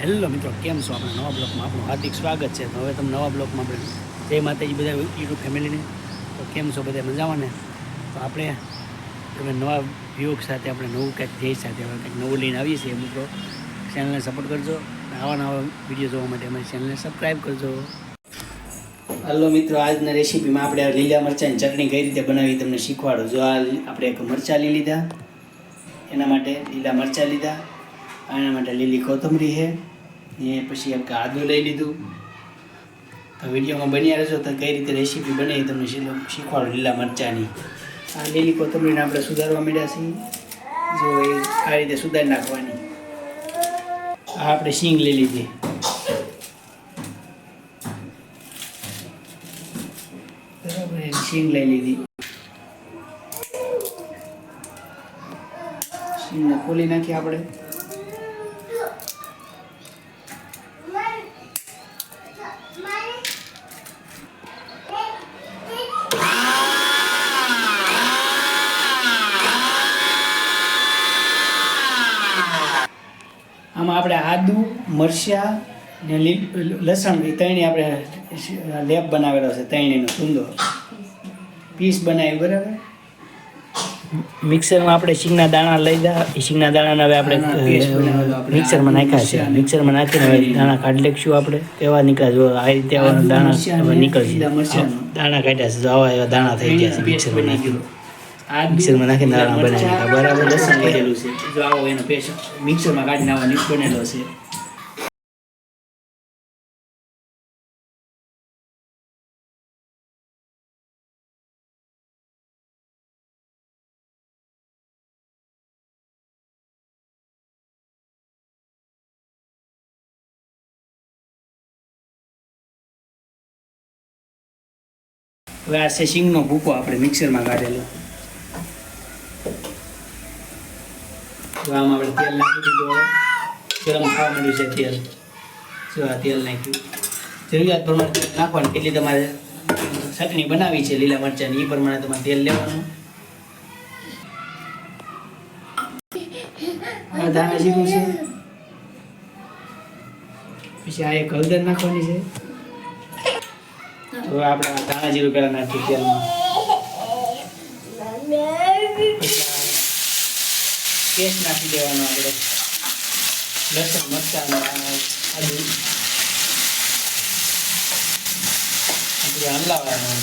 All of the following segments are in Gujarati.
હેલો મિત્રો, કેમ છો આપણે નવા બ્લોકમાં? આપણું હાર્દિક સ્વાગત છે. તો હવે તમે નવા બ્લોકમાં આપણે જય માતાજી બધા યુટ્યુબ ફેમિલીને તો કેમ છો બધા મજામાં ને? તો આપણે, તમે નવા વ્યૂગ સાથે આપણે નવું કંઈક ધ્યેય સાથે હવે કંઈક નવું લઈને આવીએ છીએ મિત્રો ચેનલને સપોર્ટ કરજો. નવા નવા વીડિયો જોવા માટે અમારી ચેનલને સબસ્ક્રાઈબ કરજો. હલો મિત્રો, આજના રેસીપીમાં આપણે લીલા મરચાંની ચટણી કઈ રીતે બનાવી તમને શીખવાડું? જો આ આપણે એક મરચાં લઈ લીધા. એના માટે લીલા મરચાં લીધા. એના માટે લીલી કોથમરી છે. એ પછી એક આદુ લઈ લીધું. તો વિડીયોમાં બન્યા રહેશો તો કઈ રીતે રેસીપી બને તમને શીખવાડો લીલા મરચાંની. આ લીલી કોથમરીને આપણે સુધારવા માંડ્યા છીએ જો એ આ રીતે સુધારી નાખવાની. આ આપણે સિંગ લઈ લીધી. બરાબર એની લઈ લીધી. સિંગને ખોલી નાખીએ આપણે. આમાં આપણે આદુ મરચાં ને લસણ એ ત્રણેય આપણે લેપ બનાવેલો છે ત્રણેયનો સુંદર પીસ બનાવી બરાબર? મિક્સરમાં આપણે શીંગના દાણા લઈ દા એ શીંગના દાણાના હવે આપણે મિક્સરમાં નાખ્યા છે. મિક્સરમાં નાખીને હવે દાણા કાઢી લઈશું આપણે. કેવા નીકળ્યા જો આ રીતે દાણા નીકળશે. દાણા કાઢ્યા છે આવા એવા દાણા થઈ ગયા છે મિક્સરમાં નાખી મિક્સરમાં નાખીને દાણા બનાવી બરાબર લસણ લીધેલું છે. જો આવો એનો પેસ્ટ મિક્સરમાં કાઢીને આવો બનેલો છે. હવે આ છે શીંગનો ભૂકો આપણે મિક્સરમાં કાઢેલો. હવે આમાં આપણે તેલ નાખી દીધું ગરમ થવા માંડ્યું છે તેલ. જો આ તેલ નાખ્યું. જરૂરિયાત પ્રમાણે તેલ નાખવાનું. કેટલી તમારે ચટણી બનાવી છે લીલા મરચાંની. એ પ્રમાણે તમારે તેલ લેવાનું. ધાણા જીરું છે. પછી આ એક હળદર નાખવાની છે. તો આપણે ધાણા જીરું પહેલાં નાખીએ તેલમાં. પેસ્ટ નાખી દેવાનો આપણે. લસણ મરચાં આદુ. આપણે હલાવવાનું.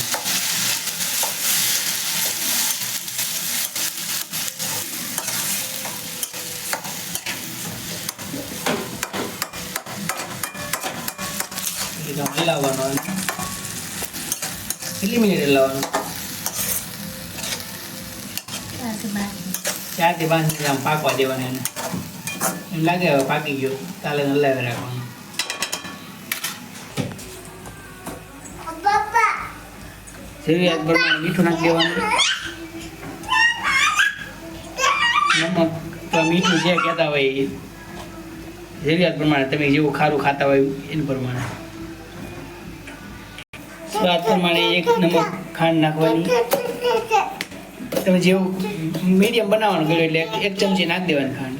હલાવવાનું કેટલી મિનિટ હલાવવાનું? ચારથી પાંચ મિનિટ આમ પાકવા દેવાના એને. એમ લાગે હવે પાકી ગયો. કાલે હલાવી રાખવાનું. જરૂરિયાત પ્રમાણે મીઠું નાખી નમક મીઠું જે કહેતા હોય જરૂરિયાત પ્રમાણે તમે જેવું ખારું ખાતા હોય એના પ્રમાણે. સ્વાદ પ્રમાણે એક નમક ખાંડ નાખવાની. તમે જેવું મીડિયમ બનાવવાનું કર્યું એટલે એક- ચમચી નાખી દેવાની ખાંડ.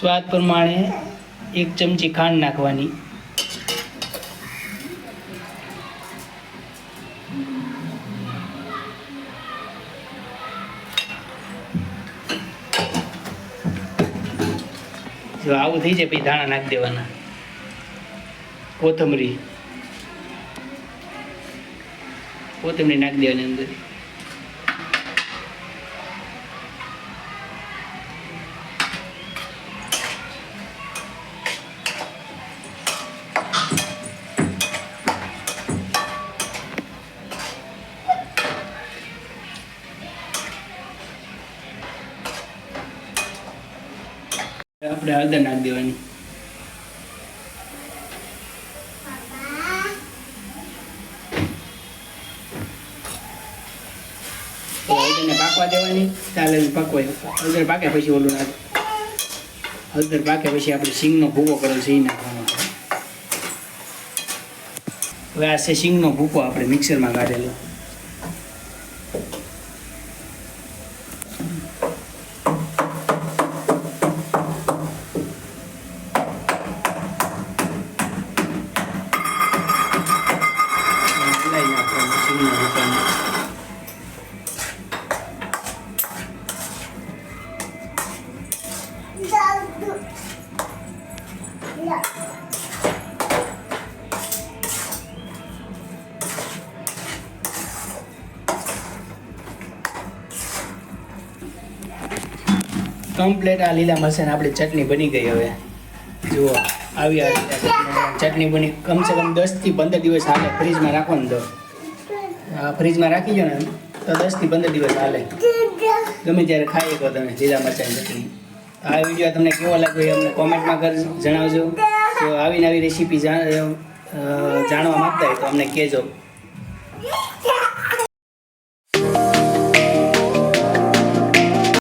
સ્વાદ પ્રમાણે એક ચમચી ખાંડ નાખવાની. જો આવું થઈ જાય પછી ધાણા નાખી દેવાના. કોથમરી. કોથમરી નાખી દેવાની અંદર. આપણે હળદર નાખી દેવાની. હળદરને પાકવા દેવાની. ચાલે પાકવાય હળદર પાકે પછી ઓલું નાખે. હળદર પાકે પછી આપણે સિંગનો ભૂકો કરેલો છે એ નાખવાનો હવે આ છે સિંગનો ભૂકો આપણે મિક્સરમાં કાઢેલો. કમ્પ્લેટ આ લીલા મરચાં આપણી ચટણી બની ગઈ હવે. જુઓ, આવી ચટણી બની. કમસે કમ દસથી પંદર દિવસ હાલે, ફ્રીજમાં રાખો ને તો. આ ફ્રીજમાં રાખી દો ને, તો દસથી પંદર દિવસ હાલે. ગમે ત્યારે ખાઈ શકો તમે લીલા મરચાંની ચટણી. આ વીડિયો તમને કેવો લાગ્યો એ અમને કોમેન્ટમાં કર, જણાવજો. તો આવી નવી રેસીપી જાણવા માંગતા હોય તો અમને કહેજો.